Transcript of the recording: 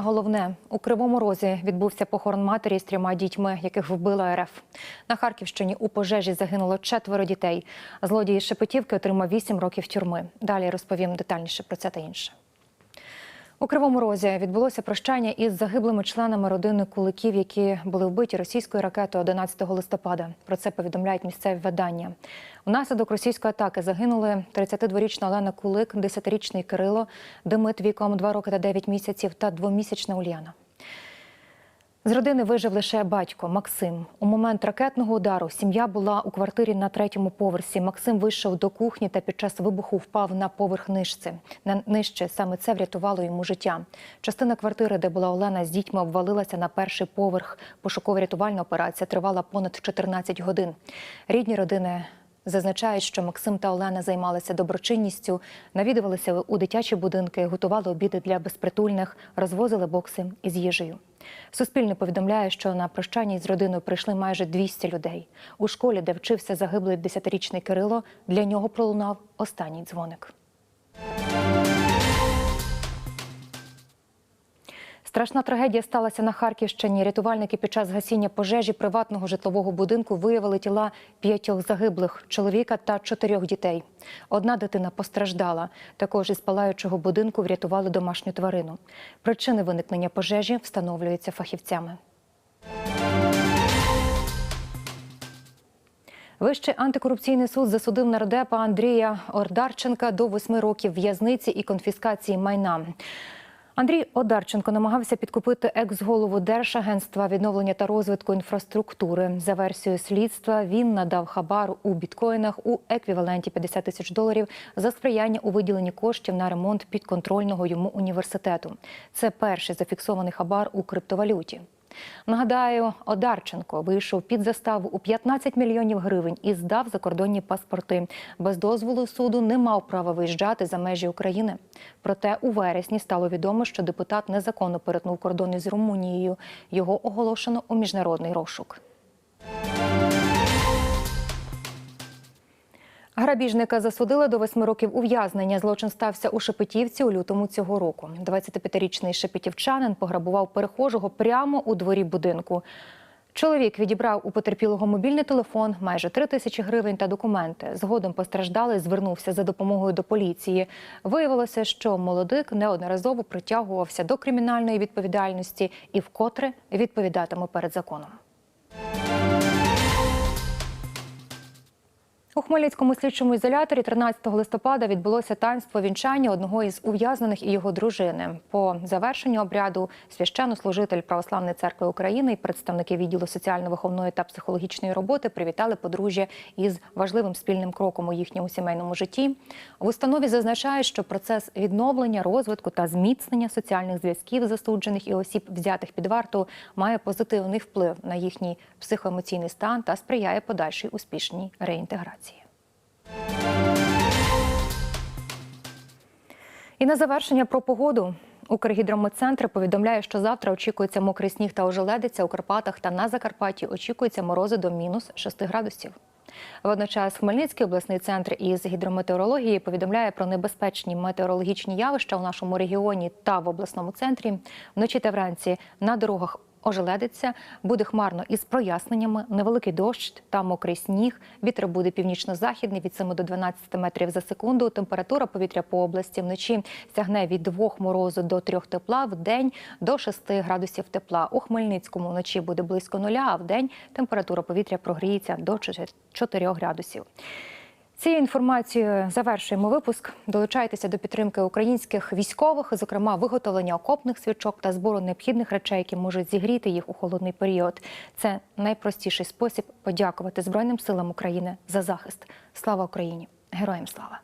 Головне у кривому розі відбувся похорон матері з трьома дітьми, яких вбила РФ. На Харківщині у пожежі загинуло четверо дітей. Злодій Шепетівки отримав 8 років тюрми. Далі розповім детальніше про це та інше. У Кривому Розі відбулося прощання із загиблими членами родини куликів, які були вбиті російською ракетою 11 листопада. Про це повідомляють місцеві видання. Унаслідок російської атаки загинули 32-річна Олена Кулик, 10-річний Кирило, Демит віком 2 роки та 9 місяців та двомісячна Ульяна. З родини вижив лише батько Максим. У момент ракетного удару сім'я була у квартирі на третьому поверсі. Максим вийшов до кухні та під час вибуху впав на поверх нижці. На нижче саме це врятувало йому життя. Частина квартири, де була Олена з дітьми, обвалилася на перший поверх. Пошуково-рятувальна операція тривала понад 14 годин. Рідні родини Зазначають, що Максим та Олена займалися доброчинністю, навідувалися у дитячі будинки, готували обіди для безпритульних, розвозили бокси із їжею. Суспільне повідомляє, що на прощання з родиною прийшли майже 200 людей. У школі, де вчився загиблий 10-річний Кирило, для нього пролунав останній дзвоник. Страшна трагедія сталася на Харківщині. Рятувальники під час гасіння пожежі приватного житлового будинку виявили тіла п'ятьох загиблих чоловіка та чотирьох дітей. Одна дитина постраждала. Також із палаючого будинку врятували домашню тварину. Причини виникнення пожежі встановлюються фахівцями. Вищий антикорупційний суд засудив нардепа Андрія Ордарченка до восьми років в'язниці і конфіскації майна. Андрій Одарченко намагався підкупити екс-голову Держагентства відновлення та розвитку інфраструктури. За версією слідства він надав хабар у біткоїнах у еквіваленті 50 тисяч доларів за сприяння у виділенні коштів на ремонт підконтрольного йому університету. Це перший зафіксований хабар у криптовалюті. Нагадаю, Одарченко вийшов під заставу у 15 мільйонів гривень і здав закордонні паспорти. Без дозволу суду не мав права виїжджати за межі України. Проте у вересні стало відомо, що депутат незаконно перетнув кордон із Румунією. Його оголошено у міжнародний розшук. Грабіжника засудили до восьми років ув'язнення. Злочин стався у Шепетівці у лютому цього року. 25-річний шепетівчанин пограбував перехожого прямо у дворі будинку. Чоловік відібрав у потерпілого мобільний телефон, майже три тисячі гривень та документи. Згодом постраждалий звернувся за допомогою до поліції. Виявилося, що молодик неодноразово притягувався до кримінальної відповідальності і вкотре відповідатиме перед законом. У Хмельницькому слідчому ізоляторі 13 листопада відбулося таїнство вінчання одного із ув'язнених і його дружини. По завершенню обряду священнослужитель Православної церкви України і представники відділу соціально-виховної та психологічної роботи привітали подружжя із важливим спільним кроком у їхньому сімейному житті. В установі зазначають, що процес відновлення, розвитку та зміцнення соціальних зв'язків засуджених і осіб, взятих під варту, має позитивний вплив на їхній психоемоційний стан та сприяє подальшій успішній реінтеграції. І на завершення про погоду. Укргідрометцентр повідомляє, що завтра очікується мокрий сніг та ожеледиця у Карпатах та на Закарпатті очікується морози до мінус 6 градусів. Водночас Хмельницький обласний центр із гідрометеорології повідомляє про небезпечні метеорологічні явища у нашому регіоні та в обласному центрі. Вночі та вранці на дорогах ожеледиться, буде хмарно із проясненнями, невеликий дощ та мокрий сніг. Вітер буде північно-західний від 7 до 12 метрів за секунду. Температура повітря по області вночі сягне від 2 морозу до 3 тепла, в день до 6 градусів тепла. У Хмельницькому вночі буде близько нуля, а в день температура повітря прогріється до 4 градусів. Цією інформацією завершуємо випуск. Долучайтеся до підтримки українських військових, зокрема виготовлення окопних свічок та збору необхідних речей, які можуть зігріти їх у холодний період. Це найпростіший спосіб подякувати Збройним силам України за захист. Слава Україні! Героям слава!